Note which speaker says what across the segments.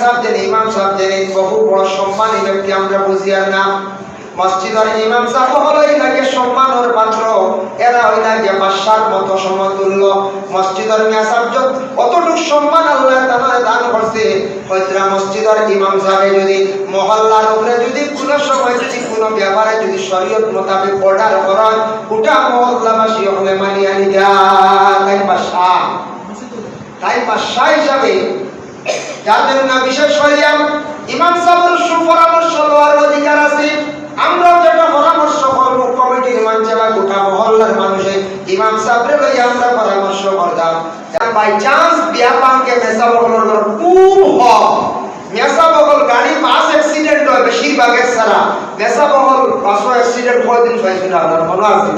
Speaker 1: সাহেব ইমাম বহু বড় সম্মানী ব্যক্তি আমরা না। ইমাম সাহেব হলো এটাকে পাত্র। এরা মতো সমতুল্য। মিয়া সাহেব অতটুক সম্মান আল্লাহ দান করছে। ইমাম সাহেব যদি মহল্লার উপরে যদি কোনো সময় যদি কোনো ব্যাপারে যদি শরীয়ত মোতাবেক অর্ডার করেন ওটা মহল্লাবাসী হলে মানিয়ে নিতে তাই বাদশা তাই বাদশা হিসাবে যার জন্য বিশেষ করিয়া ইমাম সাহেবের সুপরামর্শ লওয়ার অধিকার আছে। আমরাও যেটা পরামর্শ করব, কমিটির মঞ্চে বা গোটা মহল্লার মানুষে, ইমাম সাহেবরে লইয়া আমরা পরামর্শ করতাম বাই চান্স বিয়া পাঙ্কে মেসা বগলের খুব হক। মেসা বগল গাড়ি বাস অ্যাক্সিডেন্ট হয় বেশিরভাগের সারা মেসা বগল বাস অ্যাক্সিডেন্ট কয়দিন হয়েছিল আপনার মনে আছে।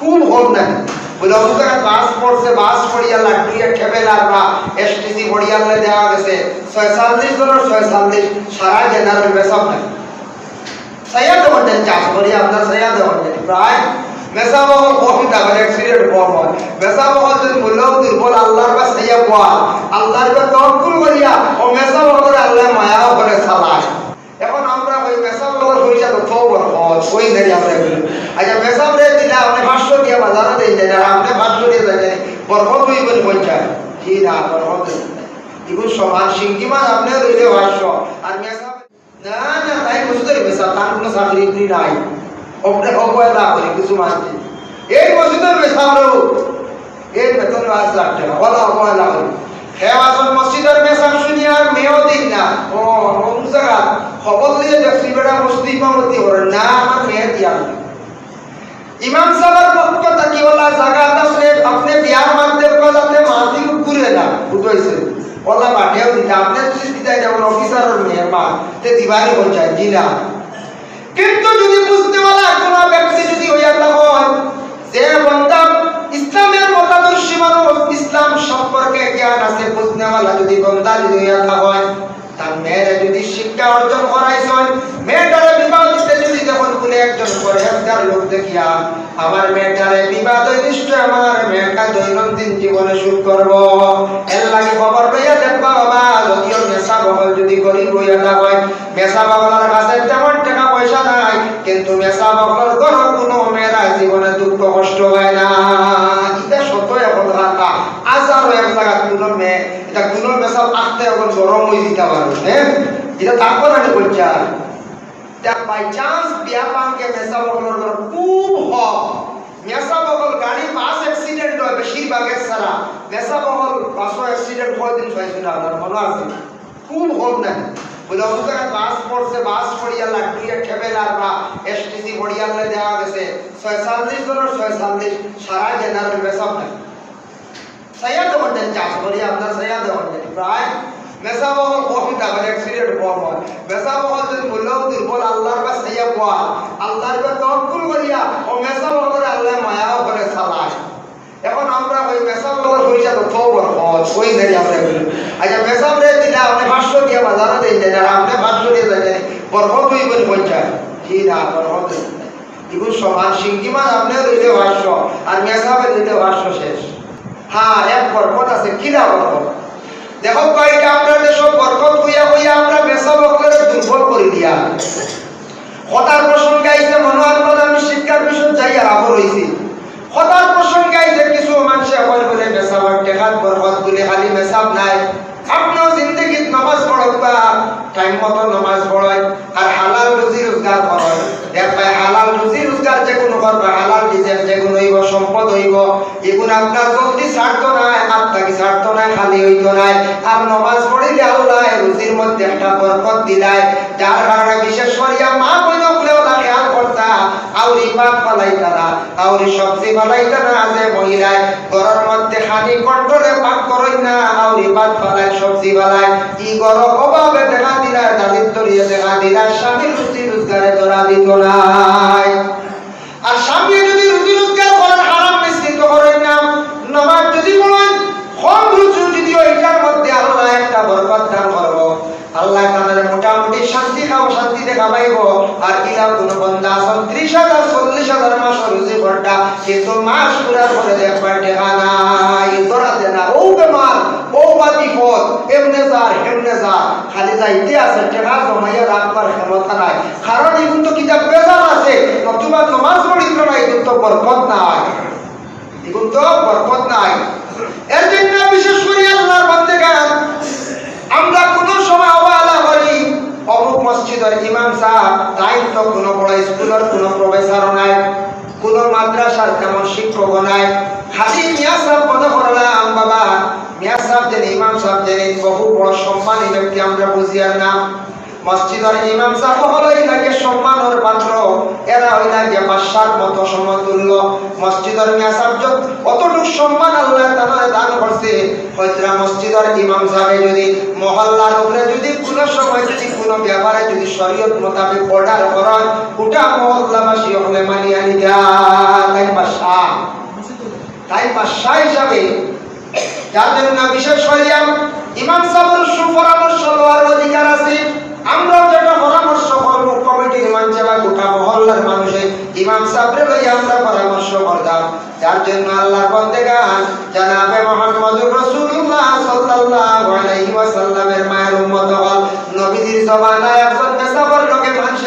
Speaker 1: খুব হোক না বলে ওখানে বাস পড়ছে বাস পড়িয়া লাটুইয়া ঠেবেলার বা? এসটিসি পড়িয়ালে দেওয়া গেছে। ছয়চল্লিশ জনের ছয়চল্লিশ, সারা জেনারেল বেসব নাই। সাইয়া দেন চাষ করি আপনার সাইয়া দেন প্রায় মেসা বহল কম টাকার অ্যাক্সিডেন্ট কম হয়। মেসা বহল যদি মূল্য দুর্বল আল্লাহর বা সাইয়া পাওয়া আল্লাহর বা তহকুল করিয়া ও মেসা বহলের আল্লাহ মায়াও করে চালায় এখন আমরা ওই মেসা বহল হইয়া তো তো ওই দেরি আমরা আচ্ছা মেসা রে দিলে আপনি পাঁচশো দিয়ে বাজারে দিয়ে দেন, আর আপনি পাঁচশো দিয়ে দেন বরফত হই বলে পঞ্চায়েত জি না বরফত এগুলো সমান সিঙ্গি মাছ আপনি রইলে পাঁচশো। আর মেসা না না, তাই বুঝতে স্যার তার কোনো চাকরি নাই। ওপরে অবহেলা করে কিছু মানছে এই মসজিদের মেসারও এর বেতন পাঁচ লাখ টাকা ওলা অবহেলা করে। হেওয়াজন মসজিদের মেসার শুনি আর দিন না। ও জায়গা খবর দিয়ে দেখছি বেটা মসজিদ ইমামতি করে না আমার মেয়ে দিয়া ইমাম সাহেবের পক্ষ থাকি ওলা জায়গা আছে, আপনি বিয়ার মানতে যাতে মাটি ঘুরে না বুঝাইছে ওলা বাটেও দিতে আপনি যদি যেমন অফিসারের মেয়ে মা তে দিবারই পঞ্চায়েত জি না কিন্তু যদি বুঝতে পারা, কোনো ব্যক্তি যদি হইয়া হয়, যে বন্দা ইসলামের মতাদর্শী মানুষ, ইসলাম সম্পর্কে জ্ঞান আছে বুঝনেওয়ালা যদি বন্দা যদি হইয়া তার মেয়ের যদি শিক্ষা অর্জন করাইছেন মেয়েটারে বিবাহ দিতে যদি যখন কোনো একজন পরেজগার লোক দেখিয়া, আমার মেয়েটারে বিবাহ নিশ্চয় আমার মেয়েটা দৈনন্দিন জীবনে শুরু করব। এর লাগে খবর লইয়া দেখবা, বাবা, যদিও মেসা বহল যদি গরিব হইয়া না হয় মেসা বহলার কাছে তেমন টাকা পয়সা নাই, কিন্তু মেসা বহল ঘর কোনো মেয়েরা জীবনে দুঃখ কষ্ট হয় না এটা সত্য এখন কথা আজারও এক বেশিরভাগের সারা মেসা বগল বাস অ্যাক্সিডেন্ট কয়দিন হয়েছিল আপনার আছে। খুব হোক না বলে ওখানে বাস পড়ছে বাস পড়িয়া লাটুইয়া ঠেবেলার বা এসটিসি গেছে। ছয়চল্লিশ জনের ছয়চল্লিশ সারা জেনারেল বেসব নাই। দেন চাষ করি আপনার সাইয়া দেওয়ার দেন প্রায় মেসা বহল কম টাকার অ্যাক্সিডেন্ট কম হয় মেসা বহল যদি মূল্য দুর্বল আল্লাহর বা সাইয়া পাওয়া আল্লাহর বা তহকুল করিয়া ও মেসা বহলের আল্লাহ মায়াও করে চালায় এখন আমরা ওই মেসা বহল হইয়া তো বড় সহজ ওই দেরি আমরা আচ্ছা মেসা রে দিলে আপনি পাঁচশো দিয়ে বাজারে দিয়ে দেন আর আপনি পাঁচশো দিয়ে দেন হই বলে পঞ্চায়েত জি না বরফত এগুলো সমান সিঙ্গি মাছ আপনি রইলে পাঁচশো আর মেসাবে রইলে পাঁচশো শেষ হ্যাঁ এক বরকত আছে কিনা বরকত দেখো, কয়টা আমরা দেশত বরকত হইয়া হইয়া আমরা বেসা বকলের দুর্বল করে দিয়া। কথার প্রসঙ্গে আইছে মনোয়ার পদ আমি শিক্ষার বিষয় যাইয়া আবর হইছি হতার প্রসঙ্গে আইছে কিছু মানুষে কয় বলে মেসাবার টেকাত বরকত বলে, খালি মেসাব নাই। আপনার জিন্দগিত নামাজ পড়বা টাইম মতো নামাজ পড়ায় আর হালাল রুজি রোজগার করায় দেখ ভাই, হালাল রুজি রোজগার যে কোনো করবে হালাল বিজনেস যে কোনো হইব, সম্পদ হইব এগুলো আপনার জলদি ছাড়তো নাই, আপনাকে ছাড়তো নাই, খালি হইতো নাই। আর নামাজ পড়িলে আল্লাহ রুজির মধ্যে একটা বরকত দিলাই। যার কারণে বিশেষ করিয়া মা বইনগুলো না খেয়াল করতা, আউরি পাক ফালাইতা না আউরি সবজি ফালাইতা না আছে মহিলায়। ঘরের মধ্যে খানি কন্ট্রোলে পাক করই না আউরি ভাত ফালাই সবজি বানায়। ই গর অভাবে দেখা দিলা দারিদ্র দেখা দিলা স্বামীর রুচি রোজগারে ধরা দিত নাই। আর স্বামী যদি রুজি রোজগার করেন হারাম মিসকিন তো করেন না নামাজ যদি বলেন কম রুচু যদি ওইটার মধ্যে আল্লাহ একটা বরকত দান করব আল্লাহ তাদের মোটামুটি শান্তি খাও শান্তিতে খাবাইব আর ইলা কোন বন্ধা আসন ত্রিশ হাজার চল্লিশ হাজার মাস রুজি করটা কিন্তু মাস পুরার পরে দেখবার টেকা নাই। ধরা দে না, ও বেমার ও বা বিপদ এমনে যার, হেমনে যার। খালি যাইতে আছে, টেকা জমাইয়া রাখবার ক্ষমতা নাই। কারণ এগুলো তো কিতাব বেজার আছে, নতুবা নমাজ পড়িত নাই এগুলো তো বরকত নাই। এগুলো তো বরকত নাই। এর জন্য বিশেষ করে আল্লাহর বান্দেগান আমরা কোন সময় অবহেলা করি। অমুক মসজিদের ইমাম সাহেব তাই তো কোনো বড় স্কুলের কোনো প্রফেসর নাই। কোনো মাদ্রাসার তেমন শিক্ষক নাই। খালি মিয়া সাহেব মনে করলাম বাবা, মিয়া সাহেব যেন, ইমাম সাহেব যেন, বহু বড় সম্মানী ব্যক্তি আমরা বুঝিয়ার না। মসজিদের ইমাম সাহেব হলোই লাগে সম্মানের পাত্র। এরা লাগে বাদশার মতো সমতুল্য মসজিদের যত অতটুকু সম্মান আল্লাহ তাআলা দান করছে। হয়তোরা মসজিদের ইমাম সাহেব যদি মহল্লার উপরে যদি কোন সময় যদি কোন ব্যাপারে যদি শরীয়ত মোতাবেক অর্ডার করেন ওটা মহল্লাবাসী হলে মানিয়ে নিতে তাই বাদশাহ তাই বাদশাহ হিসাবে যার জন্য বিশেষ করিয়া ইমাম সাহেবের সুপরামর্শ লওয়ার অধিকার আছে আমরাও যেটা পরামর্শ করব কমিটির ইমান বা গোটা মহল্লার মানুষে, ইমাম সাহেবের লইয়া আমরা পরামর্শ করতাম যার জন্য আল্লাহ বন্দেগান জানাবে মোহাম্মদুর রাসূলুল্লাহ সাল্লাল্লাহু আলাইহি ওয়াসাল্লামের মায়ের উম্মত হল নবীজির জমানায়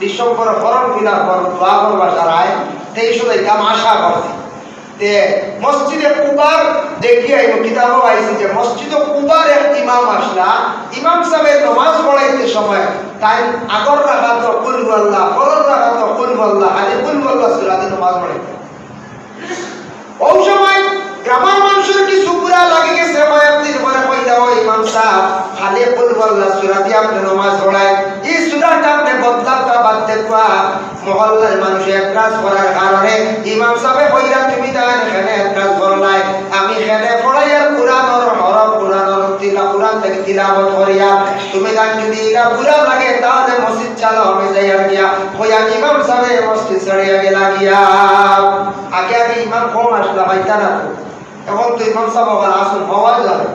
Speaker 1: ডিসেম্বর ফরম ফিলার পর দোয়া করবা সারায় তেইশো যাইতাম আশা করছি। তে মসজিদে কুবার দেখি আইব কিতাবও আইছি যে মসজিদে কুবার এক ইমাম আসলা, ইমাম সাহেবের নামাজ পড়াইতে সময় তাই আগর রাখা তো কুল আল্লাহ পরের রাখা তো কুল আল্লাহ আলে কুল আল্লাহ সুরাতে নামাজ পড়াইতে। ওই সময় গ্রামের মানুষের কি সুপুরা লাগে গেছে কয়েকদিন পরে কইলা ও ইমাম সাহেব খালি কুল আল্লাহ সুরা দিয়ে আপনি নামাজ পড়ায়। এই সুরাটা আপনি বদলাতা বাদ দেখবা মহল্লার মানুষ করার কারণে ইমাম সাহেব তুমি একরাজ করলাই আমি কোরআনের হরফ, কোরআনের তিলা, কোরআন থেকে তিলাওয়াত করিয়া, তুমি যদি বুড়া লাগে, তাহলে মসজিদ চালো আমি যাইয়া গিয়া কইয়া ইমাম সাহেব মসজিদ ছাড়িয়া গেলা গিয়া আগে আগে ইমাম কম আসলা পাইতা না এখন তো ইমাম সাহেব আসুন হওয়া যায়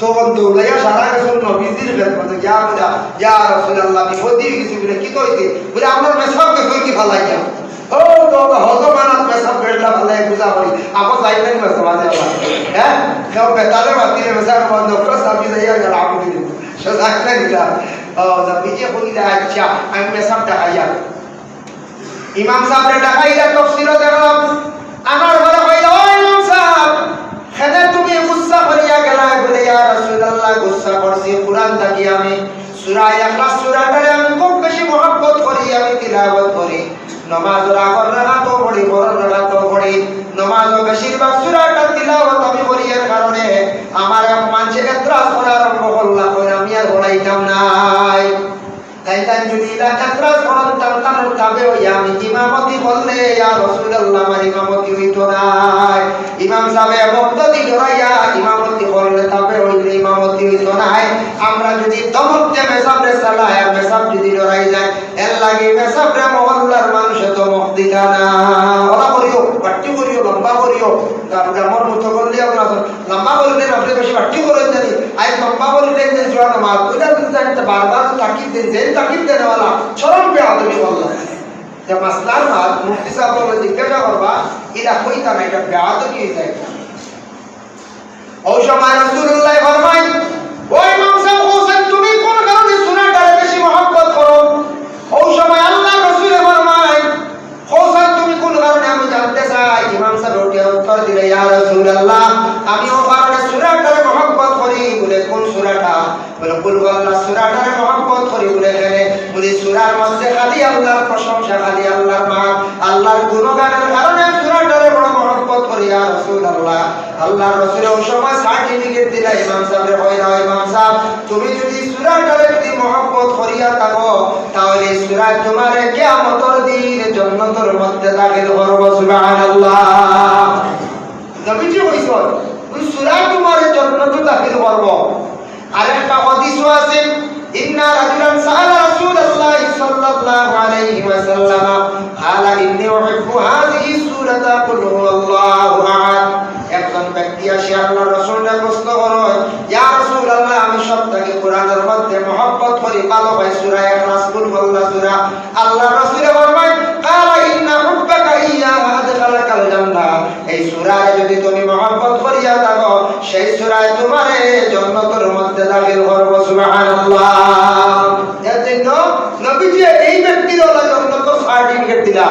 Speaker 1: তখন দৌড়াইয়া সারা গেছিল নবীজির খেদমত ইয়া বুঝা ইয়া রাসূলুল্লাহ বিপদ দিয়ে গেছি বলে, কি কইতে বলে আমরা মেসাব গেছিল কি ভালাইয়া ও, তো হজম মানাত মেসাব বেড়লা ভালাই বুঝা করি আপো যাইতেন মেসাব আছে হ্যাঁ? কেউ বেতালে বাতিলে মেসাব বন্ধ করে সাবি যাইয়া গেল আপনি সে যাইতে দিলা ও নবীজি কইলা আচ্ছা আমি মেসাব টাকাইয়া ইমাম সাহেব টাকাইয়া তফসিরও দেখলাম। আমার ঘরে কইলা ও ইমাম সাহেব খেদে তুমি গুসা করিয়া গেলা বলে, ইয়া রাসূলুল্লাহ, গুসা করছি, কুরআন থাকি আমি। সূরা ইখলাস সূরাটারে আমি খুব বেশি মহব্বত করি, আমি তিলাওয়াত করি। নমাজের আগর রাত পড়ি পরের রাত পড়ি। নমাজ বেশিরভাগ সূরাটা তিলাওয়াত আমি করি এর কারণে আমার এক মানুষে এতরাজ করা আরম্ভ করলাম কই আমি আর পড়াইতাম নাই তাই তাই যদি এটা এতরাজ করার তার তার তবে ওই আমি ইমামতি বললে আমার ইমামতি হইতো নাই ইমাম সাহেব মুক্তি জড়াইয়া ইমামতি করলে তবে ওই ইমামতি হইতো নাই আমরা যদি দমকতে মেসাবরে সালায় আর মেসাব যদি জড়াই যায়, এর লাগে মেসাবরে মহল্লার মানুষ তো মুক্তি না। ওরা করিও পাট্টি করিও, লম্বা করিও। তারপরে আমার মতো করলে আপনার লম্বা করলে আপনি বেশি পাট্টি করেন জানি। আই লম্বা করলে দেন জোড়া নামাজ। ওইটা কিন্তু জানতে বারবার তাকিদ দেন যে তাকিদ দেন वाला চরম বে আদমি বললা যে মাসলার মাল মুফতি সাহেব বলে জিজ্ঞাসা করবা, এটা কইতাম এটা বে আদমি হয়ে যায় ও সময় রাসূলুল্লাহ ফরমায় ওই ইমাম সাহেব তুমি কোন কারণে সুনাটারে বেশি মহব্বত করো ওই সময় আল্লাহ রাসূল ফরমায় হোসেন তুমি কোন কারণে আমি জানতে চাই ইমাম সাহেব উঠে উত্তর দিলে ইয়া রাসূলুল্লাহ আমি ও কারণে সুরাটারে মহব্বত করি বলে কোন সুরাটা বলে কুল আল্লাহ সুরাটারে মহব্বত করি বলে এখানে বলে সুরার মধ্যে খালি আল্লাহর প্রশংসা খালি আল্লাহর মা আল্লাহর গুণগানের কারণে সুরাটারে বড় মহব্বত করি ইয়া রাসূলুল্লাহ আল্লাহ রাসূল ওই সময় সার্টিফিকেট দিলা ইমাম সাহেবের না, ইমাম সাহেব, তুমি যদি সুরাটারে যদি মহব্বত করিয়া থাকো, তাহলে সুরা তোমার কিয়ামতের দিন মধ্যে দাখিল করব, সুবহানাল্লাহ। নবীজি ওই তোমার কুল আল্লাহ রাসূল ফরমায় কালা ইন্না হুব্বাকা ইয়্যাহা আদখালাকাল জান্নাহ। এই সূরায় যদি তুমি মহব্বত করিয়া থাকো, সেই সূরায় তোমারে জান্নাতের মধ্যে দাখিল করব, সুবহানাল্লাহ। এর জন্য নবীজি এই ব্যক্তির জন্য সার্টিফিকেট দিলা